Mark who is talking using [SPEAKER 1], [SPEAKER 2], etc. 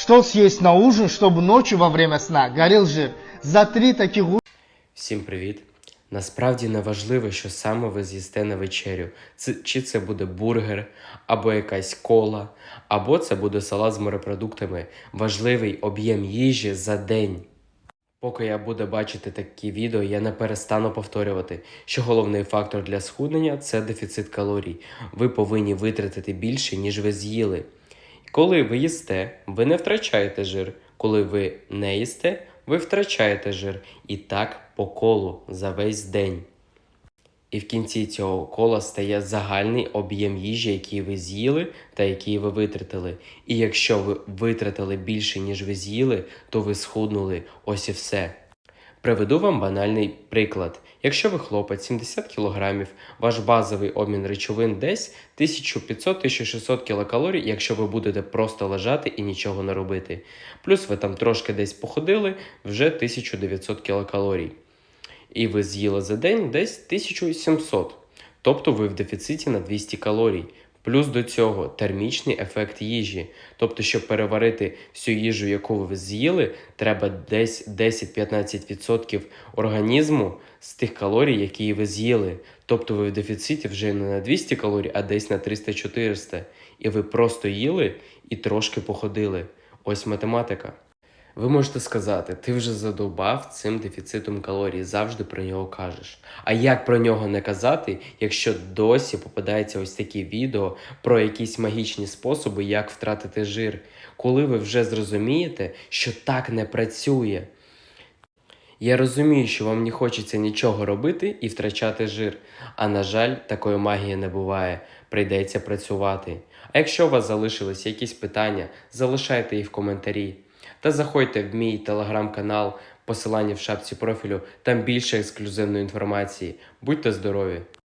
[SPEAKER 1] Что съесть на ужин, чтобы ночью во время сна горел жир? За три таких
[SPEAKER 2] Всім привіт! Насправді не важливо, що саме ви з'їсте на вечерю. Це, чи це буде бургер, або якась кола, або це буде салат з морепродуктами. Важливий об'єм їжі за день. Поки я буду бачити такі відео, я не перестану повторювати, що головний фактор для схуднення це дефіцит калорій. Ви повинні витратити більше, ніж ви з'їли. Коли ви їсте, ви не втрачаєте жир. Коли ви не їсте, ви втрачаєте жир. І так по колу за весь день. І в кінці цього кола стає загальний об'єм їжі, який ви з'їли та який ви витратили. І якщо ви витратили більше, ніж ви з'їли, то ви схуднули. Ось і все. Приведу вам банальний приклад. Якщо ви хлопець 70 кг, ваш базовий обмін речовин десь 1500-1600 кілокалорій, якщо ви будете просто лежати і нічого не робити. Плюс ви там трошки десь походили, вже 1900 кілокалорій. І ви з'їли за день десь 1700. Тобто ви в дефіциті на 200 калорій. Плюс до цього термічний ефект їжі. Тобто, щоб переварити всю їжу, яку ви з'їли, треба десь 10-15% організму з тих калорій, які ви з'їли. Тобто ви в дефіциті вже не на 200 калорій, а десь на 300-400. І ви просто їли і трошки походили. Ось математика. Ви можете сказати, ти вже задовбав цим дефіцитом калорій, завжди про нього кажеш. А як про нього не казати, якщо досі попадається ось такі відео про якісь магічні способи, як втратити жир, коли ви вже зрозумієте, що так не працює? Я розумію, що вам не хочеться нічого робити і втрачати жир. А на жаль, такої магії не буває. Прийдеться працювати. А якщо у вас залишились якісь питання, залишайте їх в коментарі. Та заходьте в мій телеграм-канал, посилання в шапці профілю, там більше ексклюзивної інформації. Будьте здорові!